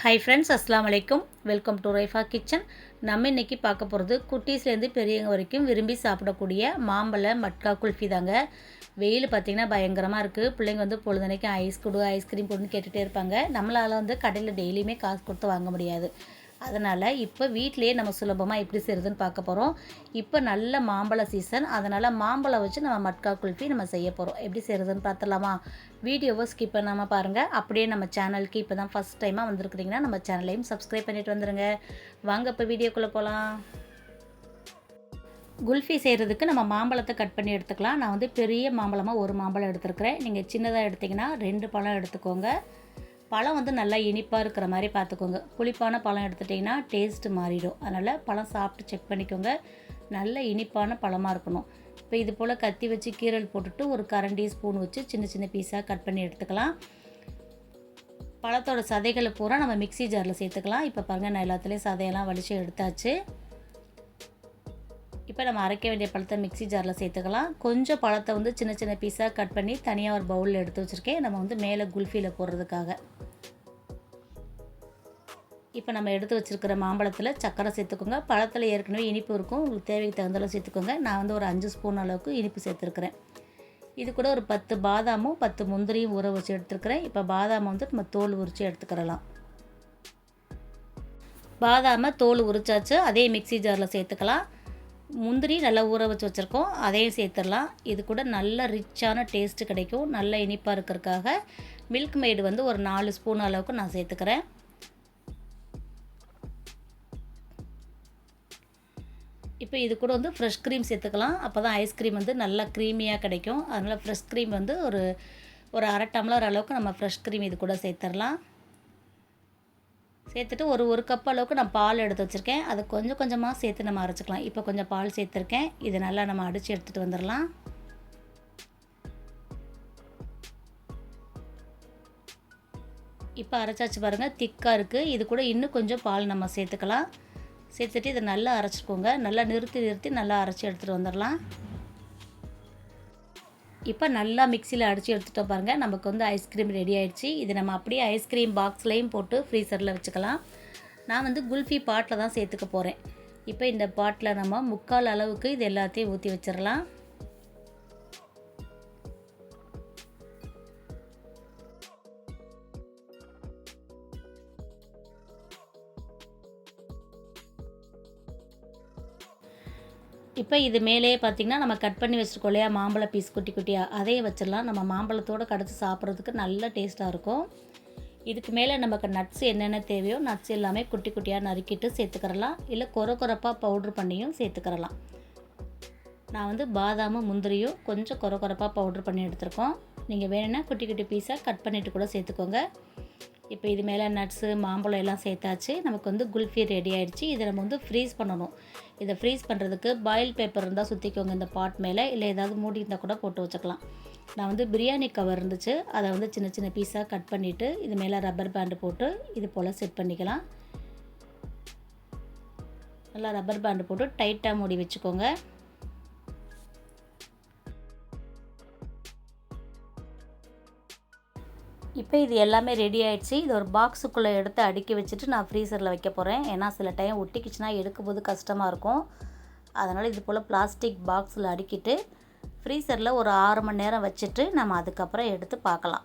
Hi friends அஸ்லாம் வலைக்கும் welcome to Raifa kitchen நம்ம இன்றைக்கி பார்க்க போகிறது குட்டீஸ்லேருந்து பெரியவங்க வரைக்கும் விரும்பி சாப்பிடக்கூடிய மாம்பழ மட்கா குல்ஃபி தாங்க. வெயில் பார்த்திங்கன்னா பயங்கரமாக இருக்குது பிள்ளைங்க வந்து பொழுதுனைக்கும் ஐஸ் கொடு ஐஸ்கிரீம் கொடுன்னு கேட்டுகிட்டே இருப்பாங்க. நம்மளால் வந்து கடையில் டெய்லியுமே காசு கொடுத்து வாங்க முடியாது. அதனால் இப்போ வீட்டிலேயே நம்ம சுலபமாக எப்படி செய்கிறதுன்னு பார்க்க போகிறோம் இப்போ நல்ல மாம்பழ சீசன் அதனால் மாம்பழம் வச்சு நம்ம மட்கா குல்ஃபி நம்ம செய்ய போகிறோம் எப்படி செய்கிறதுன்னு பார்த்துலாமா வீடியோவை ஸ்கிப் பண்ணாமல் பாருங்கள் அப்படியே நம்ம சேனலுக்கு இப்போ தான் ஃபஸ்ட் டைமாக வந்திருக்கிறீங்கன்னா நம்ம சேனலையும் சப்ஸ்கிரைப் பண்ணிட்டு வந்துடுங்க வாங்க இப்போ வீடியோக்குள்ளே போகலாம் குல்ஃபி செய்கிறதுக்கு நம்ம மாம்பழத்தை கட் பண்ணி எடுத்துக்கலாம். நான் வந்து பெரிய மாம்பழமாக ஒரு மாம்பழம் எடுத்துருக்கிறேன். நீங்கள் சின்னதாக எடுத்திங்கன்னா ரெண்டு பழம் எடுத்துக்கோங்க. பழம் வந்து நல்லா இனிப்பாக இருக்கிற மாதிரி பார்த்துக்கோங்க. புளிப்பான பழம் எடுத்துட்டிங்கன்னா டேஸ்ட்டு மாறிடும். அதனால் பழம் சாப்பிட்டு செக் பண்ணிக்கோங்க. நல்ல இனிப்பான பழமாக இருக்கணும். இப்போ இது போல் கத்தி வச்சு கீரல் போட்டுட்டு ஒரு கரண்டி ஸ்பூன் வச்சு சின்ன சின்ன பீஸாக கட் பண்ணி எடுத்துக்கலாம். பழத்தோட சதைகளை பூரா நம்ம மிக்சி ஜாரில் சேர்த்துக்கலாம். இப்போ பாருங்கள் நான் எல்லாத்துலேயும் சதையெல்லாம் வலிச்சு எடுத்தாச்சு. இப்போ நம்ம அரைக்க வேண்டிய பழத்தை மிக்சி ஜாரில் சேர்த்துக்கலாம். கொஞ்சம் பழத்தை வந்து சின்ன சின்ன பீஸாக கட் பண்ணி தனியாக ஒரு பவுலில் எடுத்து வச்சுருக்கேன். நம்ம வந்து மேலே குல்ஃபியில் போடுறதுக்காக. இப்போ நம்ம எடுத்து வச்சுருக்கிற மாம்பழத்தில் சக்கரை சேர்த்துக்கோங்க. பழத்தில் ஏற்கனவே இனிப்பு இருக்கும். உங்களுக்கு தேவைக்கு தகுந்தளவு சேர்த்துக்கோங்க. நான் வந்து ஒரு அஞ்சு ஸ்பூன் அளவுக்கு இனிப்பு சேர்த்துருக்குறேன். இது கூட ஒரு பத்து பாதாமும் பத்து முந்திரியும் ஊற வச்சு எடுத்துருக்கிறேன். இப்போ பாதாமை வந்து நம்ம தோல் உரித்து எடுத்துக்கிறலாம். பாதாமை தோல் உரிச்சாச்சு. அதே மிக்சி ஜாரில் சேர்த்துக்கலாம். முந்திரி நல்லா ஊற வச்சு வச்சுருக்கோம். அதையும் சேர்த்துடலாம். இது கூட நல்ல ரிச்சான டேஸ்ட்டு கிடைக்கும். நல்ல இனிப்பாக இருக்கிறதுக்காக மில்க் மேடு வந்து ஒரு நாலு ஸ்பூன் அளவுக்கு நான் சேர்த்துக்கிறேன். இப்போ இது கூட வந்து ஃப்ரெஷ் க்ரீம் சேர்த்துக்கலாம். அப்போ தான் ஐஸ்கிரீம் வந்து நல்லா க்ரீமியாக கிடைக்கும். அதனால் ஃப்ரெஷ் க்ரீம் வந்து ஒரு ஒரு அரை டம்ளர் அளவுக்கு நம்ம ஃப்ரெஷ் க்ரீம் இது கூட சேர்த்துடலாம். சேர்த்துட்டு ஒரு ஒரு கப் அளவுக்கு நான் பால் எடுத்து வச்சுருக்கேன். அதை கொஞ்சம் கொஞ்சமாக சேர்த்து நம்ம அரைச்சிக்கலாம். இப்போ கொஞ்சம் பால் சேர்த்துருக்கேன். இதை நல்லா நம்ம அடித்து எடுத்துகிட்டு வந்துடலாம். இப்போ அரைச்சாச்சு பாருங்கள் திக்காக இருக்குது இது கூட இன்னும் கொஞ்சம் பால் நம்ம சேர்த்துக்கலாம். சேர்த்துட்டு இதை நல்லா அரைச்சிக்கோங்க. நல்லா நிறுத்தி நிறுத்தி நல்லா அரைச்சி எடுத்துகிட்டு வந்துடலாம். இப்போ நல்லா மிக்சியில் அடித்து எடுத்துகிட்டோம் பாருங்கள் நமக்கு வந்து ஐஸ்கிரீம் ரெடி ஆகிடுச்சு இது நம்ம அப்படியே ஐஸ்கிரீம் பாக்ஸ்லேயும் போட்டு ஃப்ரீசரில் வச்சுக்கலாம். நான் வந்து குல்ஃபி பாட்டில் தான் சேர்த்துக்க போகிறேன் இப்போ இந்த பாட்டில் நம்ம முக்கால் அளவுக்கு இது எல்லாத்தையும் ஊற்றி வச்சிடலாம். இப்போ இது மேலேயே பார்த்திங்கன்னா நம்ம கட் பண்ணி வச்சுருக்கோம் இல்லையா? மாம்பழ பீஸ் குட்டி குட்டியாக அதையே வச்சிடலாம். நம்ம மாம்பழத்தோடு கடைச்சி சாப்பிட்றதுக்கு நல்ல டேஸ்ட்டாக இருக்கும். இதுக்கு மேலே நமக்கு நட்ஸ் என்னென்ன தேவையோ நட்ஸ் எல்லாமே குட்டி குட்டியாக நறுக்கிட்டு சேர்த்துக்கிறலாம். இல்லை குறை குறைப்பாக பவுட்ரு பண்ணியும் சேர்த்துக்கிறலாம். நான் வந்து பாதாமும் முந்திரியும் கொஞ்சம் குறை குறைப்பாக பவுட்ரு பண்ணி எடுத்துருக்கோம். நீங்கள் வேணும்னா குட்டி குட்டி பீஸாக கட் பண்ணிவிட்டு கூட சேர்த்துக்கோங்க. இப்போ இது மேலே நட்ஸு மாம்பழம் எல்லாம் சேர்த்தாச்சு. நமக்கு வந்து குல்ஃபி ரெடி ஆகிடுச்சு இதை நம்ம வந்து ஃப்ரீஸ் பண்ணணும். இதை ஃப்ரீஸ் பண்ணுறதுக்கு பாயில் பேப்பர் இருந்தால் சுற்றிக்கோங்க இந்த பாட் மேலே. இல்லை ஏதாவது மூடி இருந்தால் கூட போட்டு வச்சுக்கலாம். நான் வந்து பிரியாணி கவர் இருந்துச்சு. அதை வந்து சின்ன சின்ன பீஸாக கட் பண்ணிவிட்டு இது மேலே ரப்பர் பேண்டு போட்டு இது போல் செட் பண்ணிக்கலாம். நல்லா ரப்பர் பேண்டு போட்டு டைட்டாக மூடி வச்சுக்கோங்க. இப்போ இது எல்லாமே ரெடி ஆகிடுச்சு இது ஒரு பாக்ஸுக்குள்ளே எடுத்து அடுக்கி வச்சுட்டு நான் ஃப்ரீசரில் வைக்க போகிறேன் ஏன்னா சில டைம் ஒட்டிக்கிச்சுன்னா எடுக்கும்போது கஷ்டமாக இருக்கும். அதனால் இது போல் பிளாஸ்டிக் பாக்ஸில் அடுக்கிட்டு ஃப்ரீசரில் ஒரு ஆறு மணி நேரம் வச்சுட்டு நம்ம அதுக்கப்புறம் எடுத்து பார்க்கலாம்.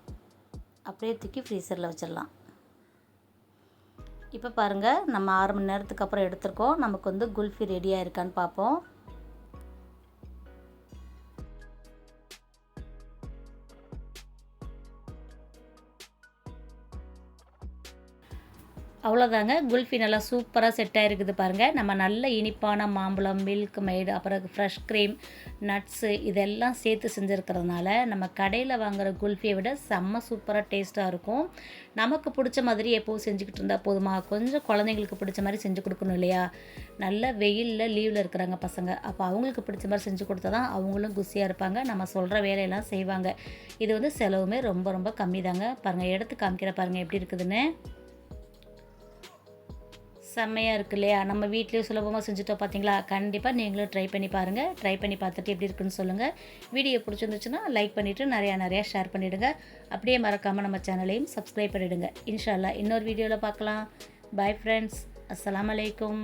அப்படியே தூக்கி ஃப்ரீசரில் வச்சிடலாம். இப்போ பாருங்கள் நம்ம ஆறு மணி நேரத்துக்கு அப்புறம் எடுத்திருக்கோம். நமக்கு வந்து குல்ஃபி ரெடியாக இருக்கான்னு பார்ப்போம். அவ்வளோதாங்க குல்ஃபி நல்லா சூப்பராக செட் ஆகிருக்குது பாருங்கள் நம்ம நல்ல இனிப்பான மாம்பழம் மில்க் மெய்டு அப்புறம் ஃப்ரெஷ் க்ரீம் நட்ஸு இதெல்லாம் சேர்த்து செஞ்சுருக்கிறதுனால நம்ம கடையில் வாங்குகிற குல்ஃபியை விட செம்ம சூப்பராக டேஸ்ட்டாக இருக்கும். நமக்கு பிடிச்ச மாதிரி எப்போவும் செஞ்சுக்கிட்டு இருந்தால் போதுமா? கொஞ்சம் குழந்தைங்களுக்கு பிடிச்ச மாதிரி செஞ்சு கொடுக்கணும் இல்லையா? நல்ல வெயிலில் லீவில் இருக்கிறாங்க பசங்க. அப்போ அவங்களுக்கு பிடிச்ச மாதிரி செஞ்சு கொடுத்தா தான் அவங்களும் குசியாக இருப்பாங்க. நம்ம சொல்கிற வேலையெல்லாம் செய்வாங்க. இது வந்து செலவுமே ரொம்ப ரொம்ப கம்மி தாங்க பாருங்கள் எடுத்து காமிக்கிற பாருங்கள் எப்படி இருக்குதுன்னு. செம்மையாக இருக்கு இல்லையா? நம்ம வீட்லேயும் சுலபமாக செஞ்சுட்டோம் பார்த்தீங்களா கண்டிப்பாக நீங்களும் ட்ரை பண்ணி பாருங்கள் ட்ரை பண்ணி பார்த்துட்டு எப்படி இருக்குன்னு சொல்லுங்கள் வீடியோ பிடிச்சிருந்துச்சுன்னா லைக் பண்ணிவிட்டு நிறையா நிறையா ஷேர் பண்ணிவிடுங்க அப்படியே மறக்காமல் நம்ம சேனலையும் சப்ஸ்கிரைப் பண்ணிவிடுங்க இன்ஷால்லா இன்னொரு வீடியோவில் பார்க்கலாம். பாய் ஃப்ரெண்ட்ஸ் அஸ்லாம் அலைக்கும்